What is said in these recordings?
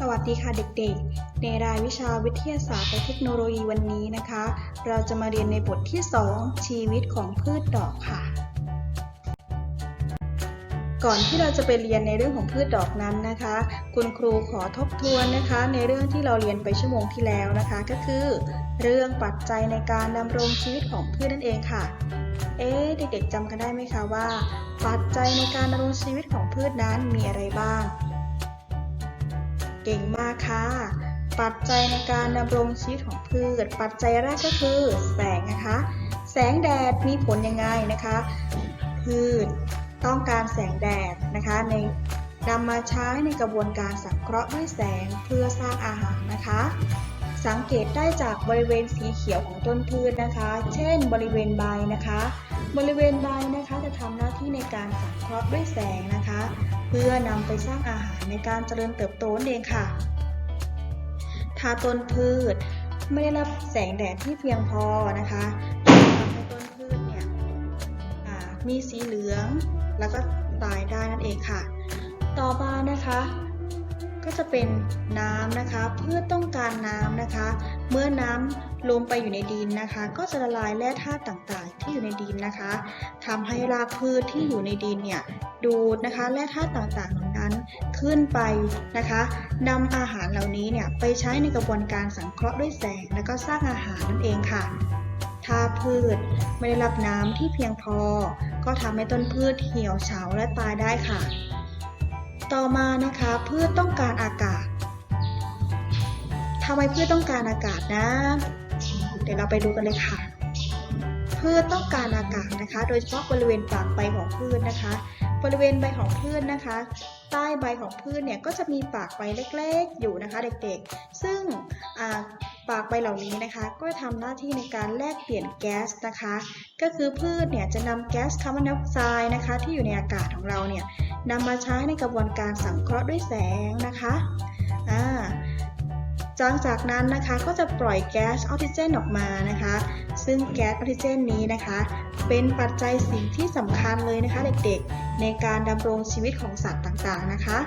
สวัสดีค่ะเด็กๆ ในรายวิชาวิทยาศาสตร์และเทคโนโลยีวันนี้นะคะ เราจะมาเรียนในบทที่ 2 ชีวิตของพืชดอกค่ะ ก่อนที่เราจะไปเรียนในเรื่องของพืชดอกนั้นนะคะ คุณครูขอทบทวนนะคะ ในเรื่องที่เราเรียนไปชั่วโมงที่แล้วนะคะ ก็คือ เรื่องปัจจัยในการดำรงชีวิตของพืชนั่นเองค่ะ เอ๊เด็กๆจำกันได้ไหมคะว่า ปัจจัยในการดำรงชีวิตของพืชนั้นมีอะไรบ้าง เก่งมากค่ะ ปัจจัยในการดำรงชีวิตของพืช ปัจจัยแรกก็คือแสงนะคะ แสงแดดมีผลยังไงนะคะ พืชต้องการแสงแดดนะคะในนำมาใช้ในกระบวนการสังเคราะห์ด้วยแสงเพื่อสร้างอาหารนะคะ สังเกตได้จากบริเวณสีเขียวของต้นพืชนะคะ เช่น บริเวณใบนะคะ บริเวณใบนะคะจะทำหน้าที่ในการสังเคราะห์ด้วยแสงนะคะ เพื่อนำไปสร้างอาหารในการเจริญเติบโตนั่นเองค่ะ ถ้าต้นพืชไม่ได้รับแสงแดดที่เพียงพอนะคะทำให้ต้นพืชเนี่ยมีสีเหลืองแล้วก็ตายได้นั่นเองค่ะ ต่อมานะคะ ก็จะเป็นน้ำนะคะ เพืชต้องการน้ำนะคะ เมื่อน้ำลงไปอยู่ในดินนะคะ ก็จะละลายแร่ธาตุต่างๆ ที่อยู่ในดินนะคะทำให้รากพืชที่อยู่ในดินเนี่ยดูดนะคะแร่ธาตุต่างๆเหล่านั้นขึ้นไปนะคะนำอาหารเหล่านี้เนี่ยไปใช้ในกระบวนการสังเคราะห์ด้วยแสง แล้วก็สร้างอาหารนั่นเองค่ะถ้าพืชไม่ได้รับน้ำที่เพียงพอ ก็ทำให้ต้นพืชเหี่ยวเฉาและตายได้ค่ะ ต่อมานะคะพืชต้องการอากาศทำไมพืชต้องการอากาศนะ เดี๋ยวเราไปดูกันเลยค่ะ พืชต้องการอากาศนะคะ โดยเฉพาะบริเวณปากใบของพืชนะคะ บริเวณใบของพืชนะคะ ใต้ใบของพืชเนี่ยก็จะมีปากใบเล็กๆ อยู่นะคะ เด็กๆ ซึ่งอ่า ปากใบเหล่านี้นะคะ ก็จะทำหน้าที่ในการแลกเปลี่ยนแก๊สนะคะ ก็คือพืชเนี่ยจะนำแก๊สคาร์บอนไดออกไซด์นะคะ ที่อยู่ในอากาศของเราเนี่ยนำมาใช้ในกระบวนการสังเคราะห์ด้วยแสงนะคะอ่าหลังจากนั้นนะคะก็จะปล่อยแก๊สออกซิเจนออกมานะคะ ซึ่งแก๊สออกซิเจนนี้นะคะ เป็นปัจจัยสิ่งที่สำคัญเลยนะคะเด็กๆ ในการดำรงชีวิตของสัตว์ต่างๆนะคะ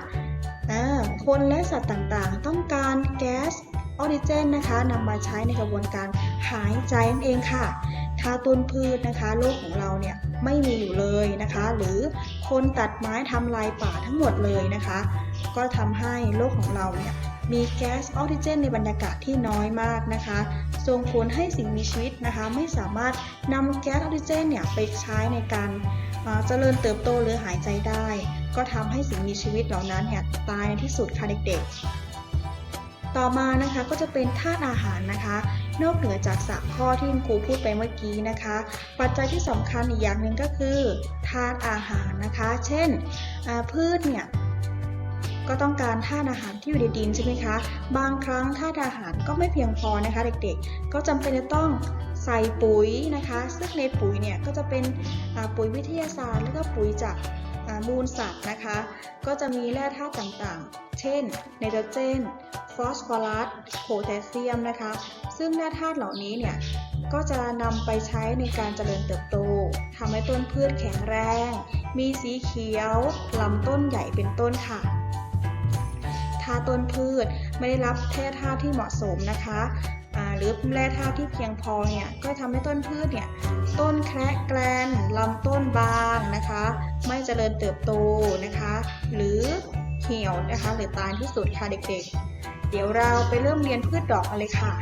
คนและสัตว์ต่างๆ ต้องการแก๊ส ออกซิเจนนะคะนำมาใช้ในกระบวนการหายใจนั่นเองค่ะ ถ้าต้นพืชนะคะโลกของเราเนี่ยไม่มีอยู่เลยนะคะ หรือคนตัดไม้ทำลายป่าทั้งหมดเลยนะคะ ก็ทำให้โลกของเราเนี่ยมีแก๊สออกซิเจนในบรรยากาศที่น้อยมากนะคะ ส่งผลให้สิ่งมีชีวิตนะคะ ไม่สามารถนำแก๊สออกซิเจนเนี่ยไปใช้ในการเอ่อเจริญเติบโตหรือหายใจได้ ก็ทำให้สิ่งมีชีวิตเหล่านั้นเนี่ยตายในที่สุดค่ะเด็กๆ ต่อมานะคะก็จะเป็นธาตุอาหารนะคะ นอกเหนือจากสามข้อที่คุณครูพูดไปเมื่อกี้นะคะ ปัจจัยที่สำคัญอีกอย่างหนึ่งก็คือธาตุอาหารนะคะ เช่นพืชเนี่ยก็ต้องการธาตุอาหารที่อยู่ในดินใช่ไหมคะ บางครั้งธาตุอาหารก็ไม่เพียงพอนะคะเด็กๆ ก็จำเป็นจะต้องใส่ปุ๋ยนะคะ ซึ่งในปุ๋ยเนี่ยก็จะเป็นปุ๋ยวิทยาศาสตร์ แล้วก็ปุ๋ยจากมูลสัตว์นะคะ ก็จะมีแร่ธาตุต่างๆ เช่นไนโตรเจน ฟอสฟอรัส โพแทสเซียมนะคะ ซึ่งแร่ธาตุเหล่านี้เนี่ย ก็จะนำไปใช้ในการเจริญเติบโตทำให้ต้นพืชแข็งแรง มีสีเขียวลำต้นใหญ่เป็นต้นค่ะ ถ้าต้นพืชไม่ได้รับแร่ธาตุที่เหมาะสมนะคะหรือแร่ธาตุที่เพียงพอเนี่ยก็ทำให้ต้นพืชเนี่ยต้นแคระแกลนลำต้นบางนะคะ ไม่เจริญเติบโตนะคะ หรือ เหี่ยวนะคะ หรือตายที่สุดค่ะเด็กๆ เดี๋ยวเราไปเริ่มเรียนพืชดอกกันเลยค่ะ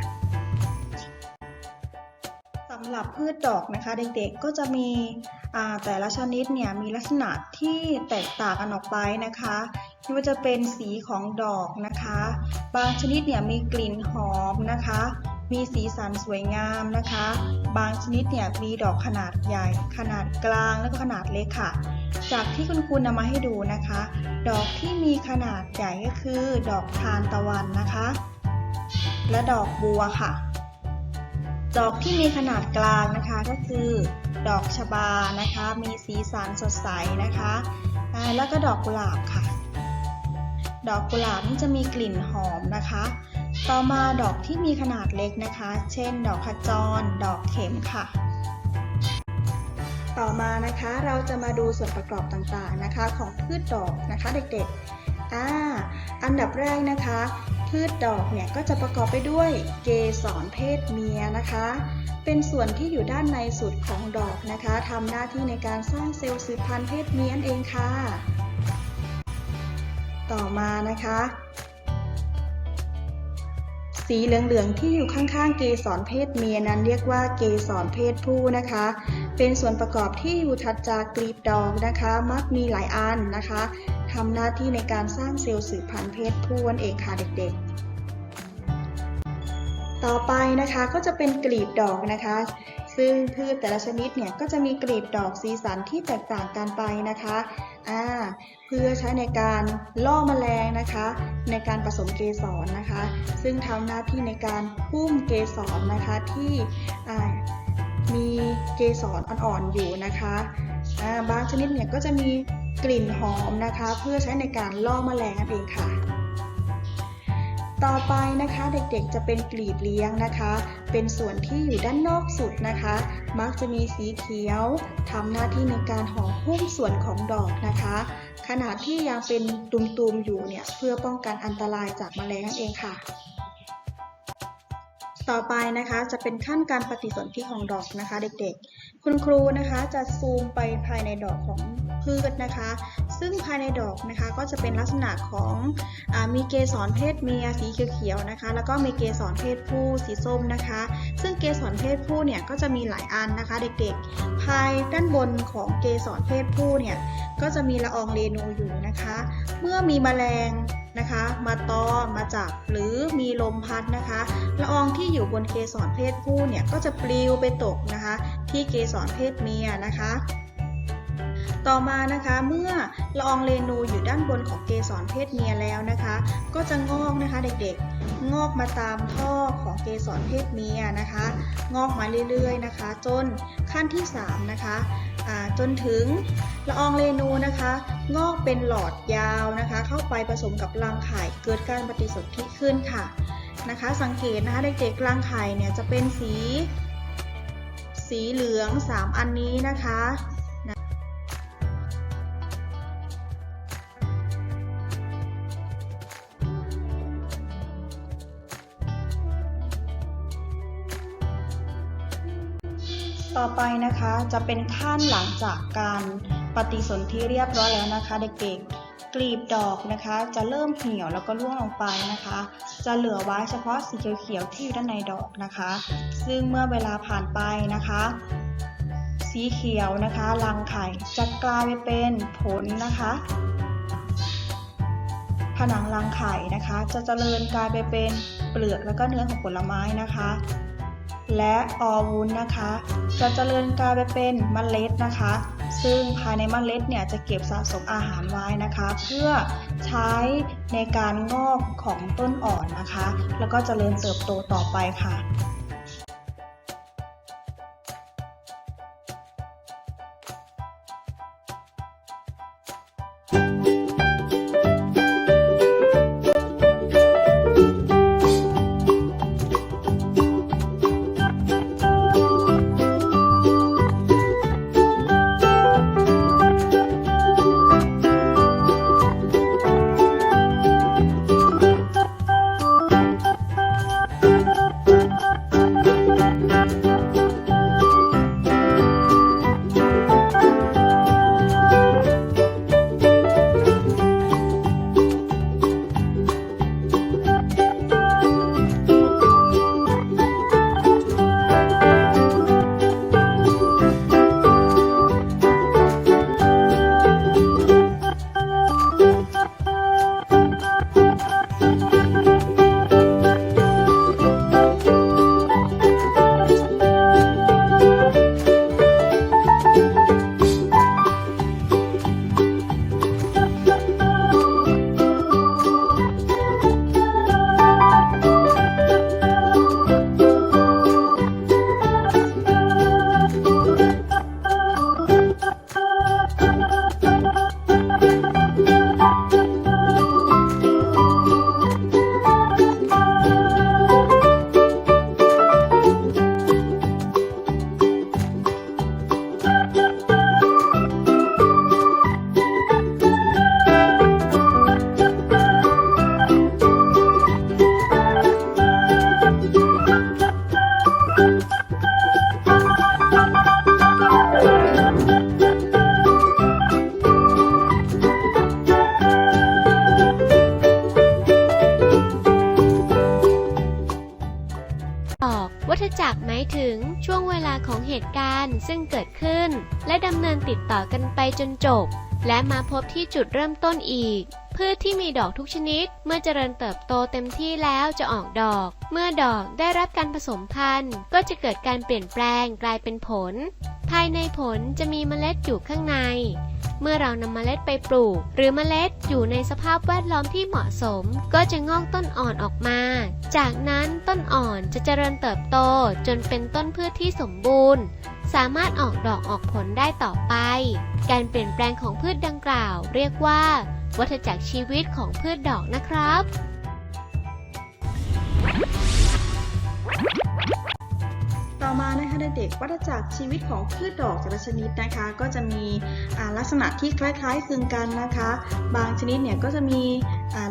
สำหรับพืชดอกนะคะ เด็กๆก็จะมีแต่ละชนิดเนี่ยมีลักษณะที่แตกต่างกันออกไปนะคะไม่ว่าจะเป็นสีของดอกนะคะ บางชนิดเนี่ยมีกลิ่นหอมนะคะ มีสีสันสวยงามนะคะ บางชนิดเนี่ยมีดอกขนาดใหญ่ ขนาดกลางและก็ขนาดเล็กค่ะ จากที่คุณครูนำมาให้ดูนะคะ ดอกที่มีขนาดใหญ่ก็คือ ดอกทานตะวันนะคะ และดอกบัวค่ะ ดอกที่มีขนาดกลางนะคะก็คือ ดอกชบานะคะ มีสีสันสดใสนะคะแล้วก็ดอกกุหลาบค่ะ ดอกกุหลาบนี่จะมีกลิ่นหอมนะคะ ต่อมาดอกที่มีขนาดเล็กนะคะ เช่น ดอกขจร ดอกเข็มค่ะ ต่อมานะคะเราจะมาดูส่วนประกอบต่างๆนะคะ ของพืชดอกนะคะเด็กๆอ่าอันดับแรกนะคะ พืชดอกเนี่ยก็จะประกอบไปด้วยเกสรเพศเมียนะคะ เป็นส่วนที่อยู่ด้านในสุดของดอกนะคะทำหน้าที่ในการสร้างเซลล์สืบพันธุ์เพศเมียนั่นเองค่ะ ต่อมานะคะ สีเหลืองๆที่อยู่ข้างๆ เกสรเพศเมียนั้นเรียกว่าเกสรเพศผู้นะคะ เป็นส่วนประกอบที่อยู่ถัดจากกลีบดอกนะคะ มักมีหลายอันนะคะทำหน้าที่ในการสร้างเซลล์สืบพันธุ์เพศผู้นั่นเองค่ะเด็กๆต่อไปนะคะก็จะเป็นกลีบดอกนะคะ ซึ่งพืชแต่ละชนิดเนี่ยก็จะมีกลีบดอกสีสันที่แตกต่างกันไปนะคะอ่าเพื่อใช้ในการล่อแมลงนะคะ ในการผสมเกสรนะคะ ซึ่งทำหน้าที่ในการหุ้มเกสรนะคะที่มีเกสรอ่อนๆอยู่นะคะบางชนิดเนี่ยก็จะมีกลิ่นหอมนะคะ เพื่อใช้ในการล่อแมลงนั่นเองค่ะ ต่อไปนะคะเด็กๆจะเป็นกลีบเลี้ยงนะคะ เป็นส่วนที่อยู่ด้านนอกสุดนะคะ มักจะมีสีเขียวทำหน้าที่ในการห่อหุ้มส่วนของดอกนะคะ ขณะที่ยังเป็นตุ่มๆอยู่เนี่ยเพื่อป้องกันอันตรายจากแมลงนั่นเองค่ะ ต่อไปนะคะจะเป็นขั้นการปฏิสนธิของดอกนะคะ เด็กๆ คุณครูนะคะจะซูมไปภายในดอกของพืชนะคะ ซึ่งภายในดอกนะคะก็จะเป็นลักษณะของอมีเกสรเพศเมียสีเขียวๆนะคะ แล้วก็มีเกสรเพศผู้สีส้มนะคะ ซึ่งเกสรเพศผู้เนี่ยก็จะมีหลายอันนะคะ เด็กๆ ภายด้านบนของเกสรเพศผู้เนี่ยก็จะมีละอองเรนูอยู่นะคะ เมื่อมีแมลง นะคะ มาตอมมาจับหรือมีลมพัดนะคะละอองที่อยู่บนเกสรเพศผู้เนี่ยก็จะปลิวไปตกนะคะ ที่เกสรเพศเมียนะคะต่อมานะคะเมื่อละอองเรนูอยู่ด้านบนของเกสรเพศเมียแล้วนะคะ ก็จะงอกนะคะเด็กๆ งอกมาตามท่อของเกสรเพศเมียนะคะ งอกมาเรื่อยๆนะคะ จนขั้นที่3นะคะ จนถึงละอองเรนูนะคะ งอกเป็นหลอดยาวนะคะ เข้าไปผสมกับรังไข่เกิดการปฏิสนธิขึ้นค่ะนะคะ สังเกตนะคะเด็กๆรังไข่เนี่ยจะเป็นสี สีเหลือง 3 อันนี้นะคะ ต่อไปนะคะจะเป็นขั้นหลังจากการปฏิสนธิเรียบร้อยแล้วนะคะ เด็กๆกลีบดอกนะคะ จะเริ่มเหี่ยวแล้วก็ร่วงลงไปนะคะ จะเหลือไว้เฉพาะสีเขียวๆที่อยู่ด้านในดอกนะคะ ซึ่งเมื่อเวลาผ่านไปนะคะ สีเขียวนะคะรังไข่จะกลายไปเป็นผลนะคะผนังรังไข่นะคะ จะเจริญกลายไปเป็นเปลือกแล้วก็เนื้อของผลไม้นะคะ และออวุ้นนะคะ จะเจริญกลายไปเป็นมเมล็ดนะคะ ซึ่งภายในมเมล็ดเนี่ยจะเก็บสะสมอาหารไว้นะคะ เพื่อใช้ในการงอกของต้นอ่อนนะคะ แล้วก็เจริญเติบโตต่อไปค่ะ วัฏจักรหมายถึงช่วงเวลาของเหตุการณ์ซึ่งเกิดขึ้น และดำเนินติดต่อกันไปจนจบ และมาพบที่จุดเริ่มต้นอีก พืชที่มีดอกทุกชนิด เมื่อเจริญเติบโตเต็มที่แล้วจะออกดอก เมื่อดอกได้รับการผสมพันธุ์ ก็จะเกิดการเปลี่ยนแปลงกลายเป็นผล ภายในผลจะมีเมล็ดอยู่ข้างใน เมื่อเรานำเมล็ดไปปลูก หรือเมล็ดอยู่ในสภาพแวดล้อมที่เหมาะสม ก็จะงอกต้นอ่อนออกมา จากนั้นต้นอ่อนจะเจริญเติบโต จนเป็นต้นพืชที่สมบูรณ์ สามารถออกดอกออกผลได้ต่อไป การเปลี่ยนแปลงของพืชดังกล่าว เรียกว่า วัฏจักรชีวิตของพืชดอกนะครับ ต่อมานะคะเด็กๆวัฏจักรชีวิตของพืชดอกแต่ละชนิดนะคะ ก็จะมีลักษณะที่คล้ายๆคลึงกันนะคะ บางชนิดเนี่ยก็จะมี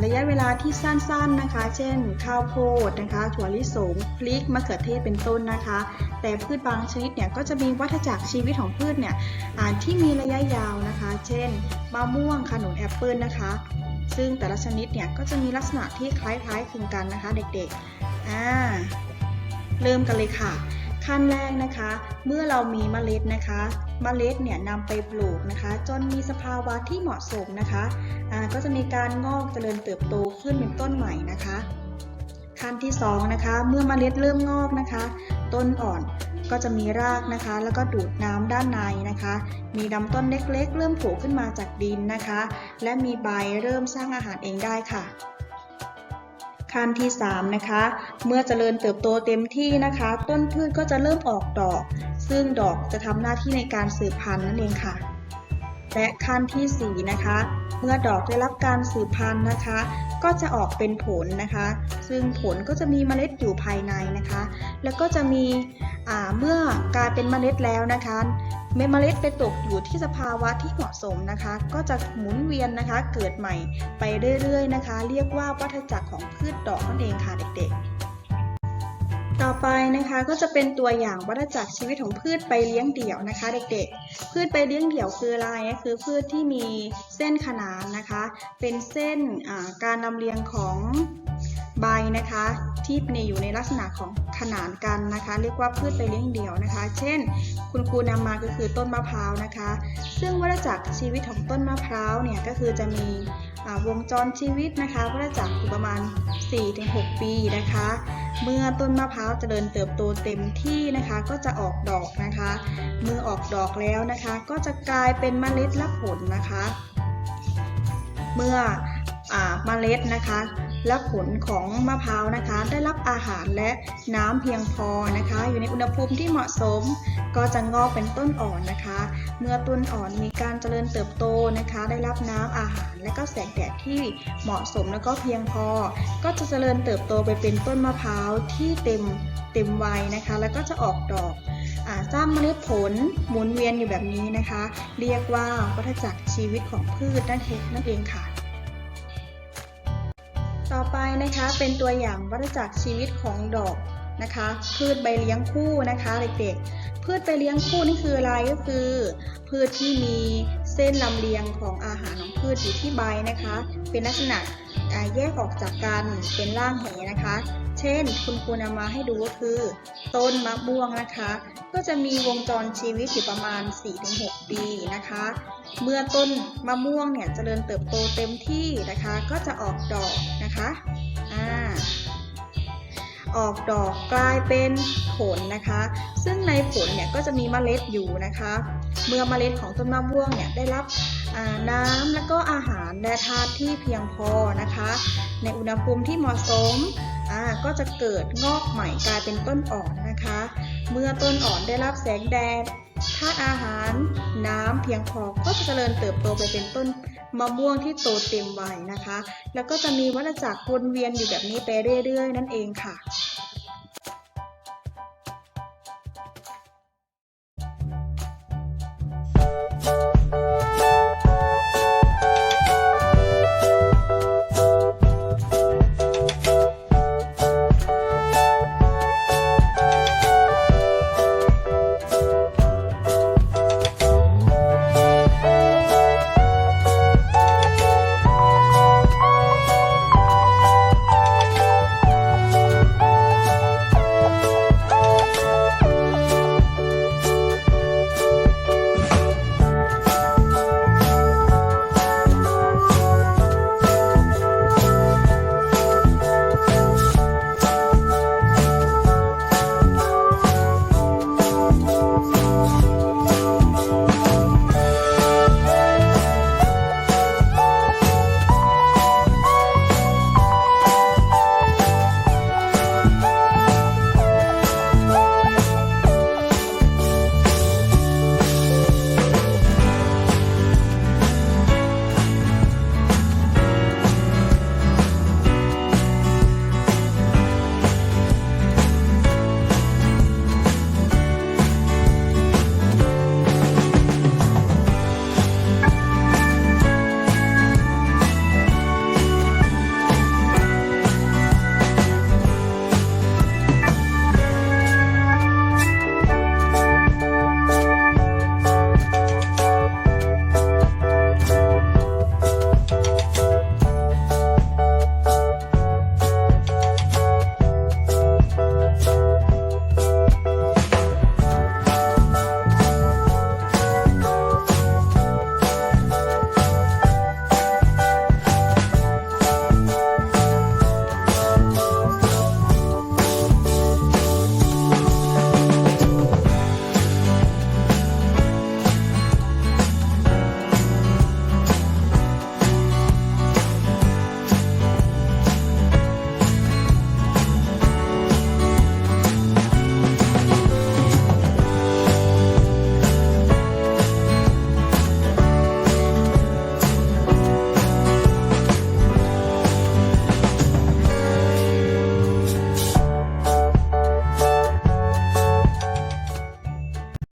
ระยะเวลาที่สั้นๆนะคะ เช่น ข้าวโพดนะคะถั่วลิสงพริกมะเขือเทศเป็นต้นนะคะ แต่พืชบางชนิดเนี่ยก็จะมีวัฏจักรชีวิตของพืชเนี่ยที่มีระยะยาวนะคะ เช่นมะม่วงขนุนแอปเปิลนะคะ ซึ่งแต่ละชนิดเนี่ยก็จะมีลักษณะที่คล้ายๆคลึงกันนะคะ เด็กๆอ่าเริ่มกันเลยค่ะ ขั้นแรกนะคะ เมื่อเรามีเมล็ดนะคะเมล็ดเนี่ยนำไปปลูกนะคะ จนมีสภาวะที่เหมาะสมนะคะอ่าก็จะมีการงอกเจริญเติบโตขึ้นเป็นต้นใหม่นะคะ ขั้นที่สองนะคะ เมื่อเมล็ดเริ่มงอกนะคะ ต้นอ่อนก็จะมีรากนะคะ แล้วก็ดูดน้ำด้านในนะคะ มีลำต้นเล็กๆ เริ่มโผล่ขึ้นมาจากดินนะคะ และมีใบเริ่มสร้างอาหารเองได้ค่ะ ขั้นที่3นะคะเมื่อเจริญเติบโตเต็มที่นะคะ ต้นพืชก็จะเริ่มออกดอก ซึ่งดอกจะทำหน้าที่ในการสืบพันธุ์นั่นเองค่ะ และขั้นทีสี่4นะคะ เมื่อดอกได้รับการสืบพันธุ์นะคะ ก็จะออกเป็นผลนะคะ ซึ่งผลก็จะมีเมล็ดอยู่ภายในนะคะ แล้วก็จะมีเมื่อกลายเป็นเมล็ดแล้วนะคะ เมล็ดไปตกอยู่ที่สภาวะที่เหมาะสมนะคะ ก็จะหมุนเวียนนะคะ เกิดใหม่ไปเรื่อยๆนะคะ เรียกว่าวัฏจักรของพืชดอกนั่นเองค่ะเด็กๆ ต่อไปนะคะก็จะเป็นตัวอย่างวัฏจักรชีวิตของพืชไปเลี้ยงเดี่ยวนะคะ เด็กๆ พืชไปเลี้ยงเดี่ยวคืออะไรคือพืชที่มีเส้นขนานนะคะ เป็นเส้นการลำเลียงของ ใบนะคะที่ในอยู่ในลักษณะของขนานกันนะคะ เรียกว่าพืชไปเลี้ยงเดี่ยวนะคะ เช่น คุณครูนำมาก็คือต้นมะพร้าวนะคะ ซึ่งวัฏจักรชีวิตของต้นมะพร้าวเนี่ยก็คือจะมีวงจรชีวิตนะคะวัฏจักรอยู่ประมาณ 4-6 ปีนะคะ เมื่อต้นมะพร้าวจเจริญเติบโตเต็มที่นะคะ ก็จะออกดอกนะคะ เมื่อออกดอกแล้วนะคะ ก็จะกลายเป็นเมล็ดและผลนะคะ เมื่ออเมล็ดนะคะ และผลของมะพร้าวนะคะ ได้รับอาหารและน้ำเพียงพอนะคะ อยู่ในอุณหภูมิที่เหมาะสม ก็จะงอกเป็นต้นอ่อนนะคะ เมื่อต้นอ่อนมีการเจริญเติบโตนะคะ ได้รับน้ำอาหารและก็แสงแดดที่เหมาะสมแล้วก็เพียงพอ ก็จะเจริญเติบโตไปเป็นต้นมะพร้าวที่เต็มเต็มวัยนะคะ แล้วก็จะออกดอกสร้างเมล็ดผลหมุนเวียนอยู่แบบนี้นะคะ เรียกว่าวัฏจักรชีวิตของพืชนั่นเองค่ะ ต่อไปนะคะเป็นตัวอย่างวัฏจักรชีวิตของดอกนะคะ พืชใบเลี้ยงคู่นะคะเด็กๆ พืชใบเลี้ยงคู่นี่คืออะไรก็คือ พืชที่มีเส้นลำเลียงของอาหารของพืชอยู่ที่ใบนะคะ เป็นลักษณะแยกออกจากกันเป็นร่างแหนะคะ เช่น คุณครูนำมาให้ดูก็คือ ต้นมะม่วงนะคะ ก็จะมีวงจรชีวิตอยู่ประมาณ 4-6 ปีนะคะ เมื่อต้นมะม่วงเนี่ยเจริญเติบโตเต็มที่นะคะ ก็จะออกดอกนะคะอ่าออกดอกกลายเป็นผลนะคะ ซึ่งในผลเนี่ยก็จะมีเมล็ดอยู่นะคะ เมื่อเมล็ดของต้นมะม่วงเนี่ยได้รับ น้ำแล้วก็อาหารและธาตุที่เพียงพอนะคะ ในอุณหภูมิที่เหมาะสมก็จะเกิดงอกใหม่กลายเป็นต้นอ่อนนะคะ เมื่อต้นอ่อนได้รับแสงแดดธาตุอาหารน้ำเพียงพอก็จะเจริญเติบโตไปเป็นต้นมะม่วงที่โตเต็มวัยนะคะ แล้วก็จะมีวัฏจักรวนเวียนอยู่แบบนี้ไปเรื่อยๆ นั่นเองค่ะ